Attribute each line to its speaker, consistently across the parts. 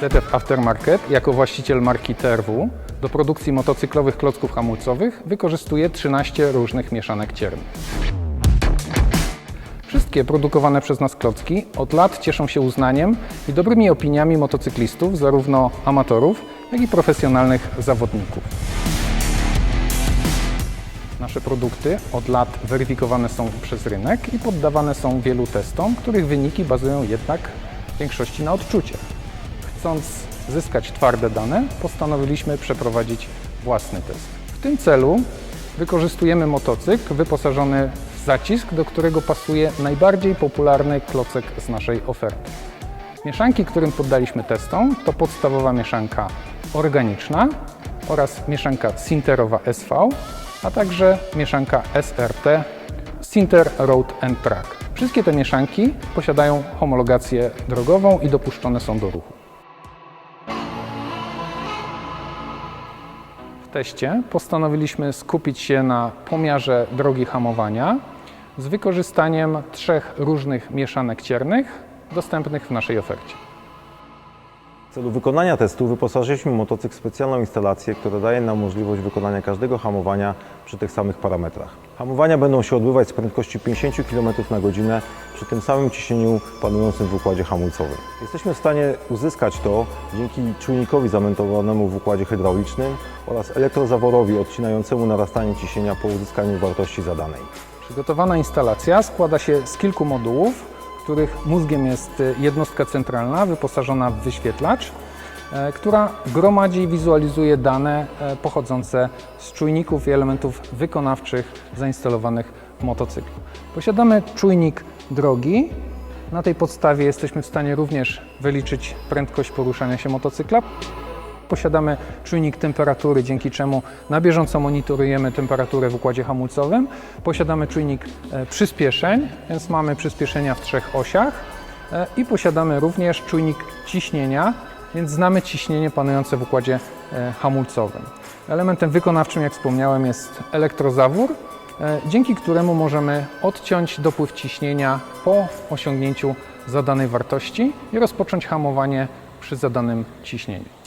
Speaker 1: ZF Aftermarket jako właściciel marki TRW do produkcji motocyklowych klocków hamulcowych wykorzystuje 13 różnych mieszanek ciernych. Wszystkie produkowane przez nas klocki od lat cieszą się uznaniem i dobrymi opiniami motocyklistów, zarówno amatorów, jak i profesjonalnych zawodników. Nasze produkty od lat weryfikowane są przez rynek i poddawane są wielu testom, których wyniki bazują jednak w większości na odczuciach. Chcąc zyskać twarde dane, postanowiliśmy przeprowadzić własny test. W tym celu wykorzystujemy motocykl wyposażony w zacisk, do którego pasuje najbardziej popularny klocek z naszej oferty. Mieszanki, którym poddaliśmy testom, to podstawowa mieszanka organiczna oraz mieszanka Sinterowa SV, a także mieszanka SRT Sinter Road and Track. Wszystkie te mieszanki posiadają homologację drogową i dopuszczone są do ruchu. Teście postanowiliśmy skupić się na pomiarze drogi hamowania z wykorzystaniem trzech różnych mieszanek ciernych dostępnych w naszej ofercie.
Speaker 2: W celu wykonania testu wyposażyliśmy motocykl w specjalną instalację, która daje nam możliwość wykonania każdego hamowania przy tych samych parametrach. Hamowania będą się odbywać z prędkości 50 km na godzinę przy tym samym ciśnieniu panującym w układzie hamulcowym. Jesteśmy w stanie uzyskać to dzięki czujnikowi zamontowanemu w układzie hydraulicznym oraz elektrozaworowi odcinającemu narastanie ciśnienia po uzyskaniu wartości zadanej.
Speaker 1: Przygotowana instalacja składa się z kilku modułów, których mózgiem jest jednostka centralna wyposażona w wyświetlacz, e, która gromadzi i wizualizuje dane e, pochodzące z czujników i elementów wykonawczych zainstalowanych w motocyklu. Posiadamy czujnik drogi. Na tej podstawie jesteśmy w stanie również wyliczyć prędkość poruszania się motocykla. Posiadamy czujnik temperatury, dzięki czemu na bieżąco monitorujemy temperaturę w układzie hamulcowym. Posiadamy czujnik e, przyspieszeń, więc mamy przyspieszenia w trzech osiach. E, I posiadamy również czujnik ciśnienia, więc znamy ciśnienie panujące w układzie e, hamulcowym. Elementem wykonawczym, jak wspomniałem, jest elektrozawór, dzięki któremu możemy odciąć dopływ ciśnienia po osiągnięciu zadanej wartości i rozpocząć hamowanie przy zadanym ciśnieniu.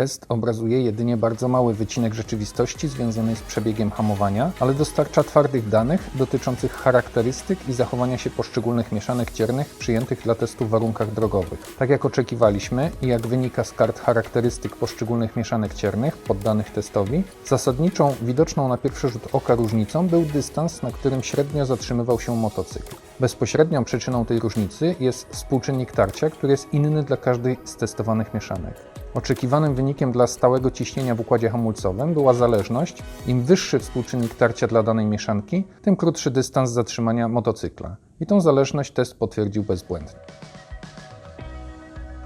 Speaker 1: Test obrazuje jedynie bardzo mały wycinek rzeczywistości związanej z przebiegiem hamowania, ale dostarcza twardych danych dotyczących charakterystyk i zachowania się poszczególnych mieszanek ciernych przyjętych dla testu w warunkach drogowych. Tak jak oczekiwaliśmy i jak wynika z kart charakterystyk poszczególnych mieszanek ciernych poddanych testowi, zasadniczą, widoczną na pierwszy rzut oka różnicą był dystans, na którym średnio zatrzymywał się motocykl. Bezpośrednią przyczyną tej różnicy jest współczynnik tarcia, który jest inny dla każdej z testowanych mieszanek. Oczekiwanym wynikiem dla stałego ciśnienia w układzie hamulcowym była zależność. Im wyższy współczynnik tarcia dla danej mieszanki, tym krótszy dystans zatrzymania motocykla. I tą zależność test potwierdził bezbłędnie.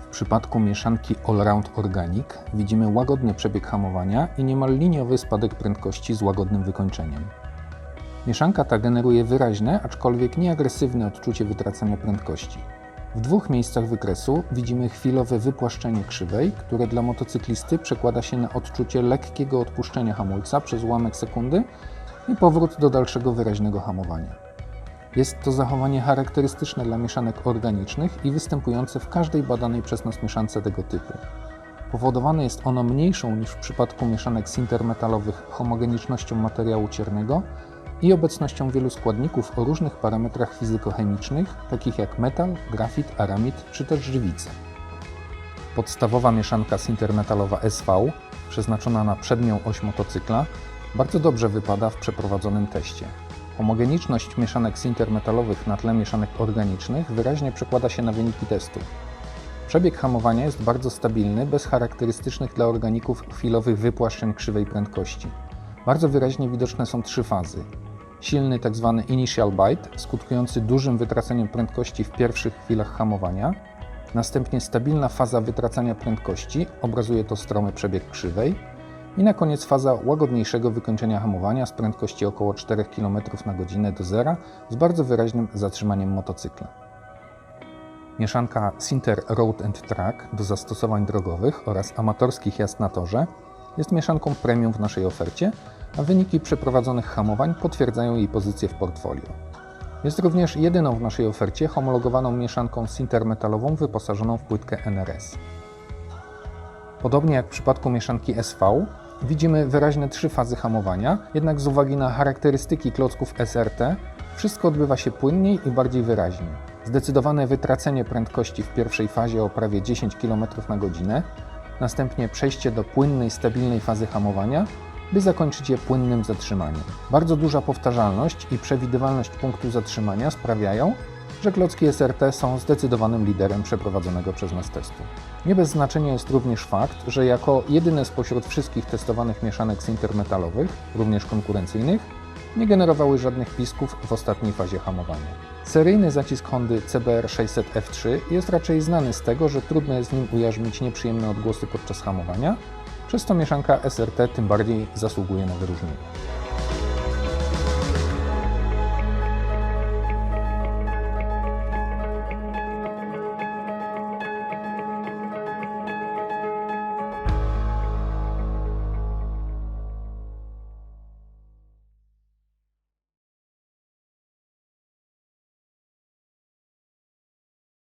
Speaker 1: W przypadku mieszanki Allround Organic widzimy łagodny przebieg hamowania i niemal liniowy spadek prędkości z łagodnym wykończeniem. Mieszanka ta generuje wyraźne, aczkolwiek nieagresywne odczucie wytracania prędkości. W dwóch miejscach wykresu widzimy chwilowe wypłaszczenie krzywej, które dla motocyklisty przekłada się na odczucie lekkiego odpuszczenia hamulca przez ułamek sekundy i powrót do dalszego wyraźnego hamowania. Jest to zachowanie charakterystyczne dla mieszanek organicznych i występujące w każdej badanej przez nas mieszance tego typu. Powodowane jest ono mniejszą niż w przypadku mieszanek sintermetalowych homogenicznością materiału ciernego i obecnością wielu składników o różnych parametrach fizykochemicznych, takich jak metal, grafit, aramid czy też żywica. Podstawowa mieszanka sintermetalowa SV, przeznaczona na przednią oś motocykla, bardzo dobrze wypada w przeprowadzonym teście. Homogeniczność mieszanek sintermetalowych na tle mieszanek organicznych wyraźnie przekłada się na wyniki testu. Przebieg hamowania jest bardzo stabilny, bez charakterystycznych dla organików chwilowych wypłaszczeń krzywej prędkości. Bardzo wyraźnie widoczne są trzy fazy. Silny tzw. initial bite, skutkujący dużym wytraceniem prędkości w pierwszych chwilach hamowania. Następnie stabilna faza wytracania prędkości, obrazuje to stromy przebieg krzywej. I na koniec faza łagodniejszego wykończenia hamowania z prędkości około 4 km na godzinę do zera z bardzo wyraźnym zatrzymaniem motocykla. Mieszanka Sinter Road and Track do zastosowań drogowych oraz amatorskich jazd na torze jest mieszanką premium w naszej ofercie, a wyniki przeprowadzonych hamowań potwierdzają jej pozycję w portfolio. Jest również jedyną w naszej ofercie homologowaną mieszanką Sinter metalową wyposażoną w płytkę NRS. Podobnie jak w przypadku mieszanki SV, widzimy wyraźne trzy fazy hamowania, jednak z uwagi na charakterystyki klocków SRT, wszystko odbywa się płynniej i bardziej wyraźnie. Zdecydowane wytracenie prędkości w pierwszej fazie o prawie 10 km na godzinę, następnie przejście do płynnej, stabilnej fazy hamowania, by zakończyć je płynnym zatrzymaniem. Bardzo duża powtarzalność i przewidywalność punktu zatrzymania sprawiają, że klocki SRT są zdecydowanym liderem przeprowadzonego przez nas testu. Nie bez znaczenia jest również fakt, że jako jedyne spośród wszystkich testowanych mieszanek sintermetalowych, również konkurencyjnych, nie generowały żadnych pisków w ostatniej fazie hamowania. Seryjny zacisk Hondy CBR 600 F3 jest raczej znany z tego, że trudno jest nim ujarzmić nieprzyjemne odgłosy podczas hamowania, przez to mieszanka SRT tym bardziej zasługuje na wyróżnienie.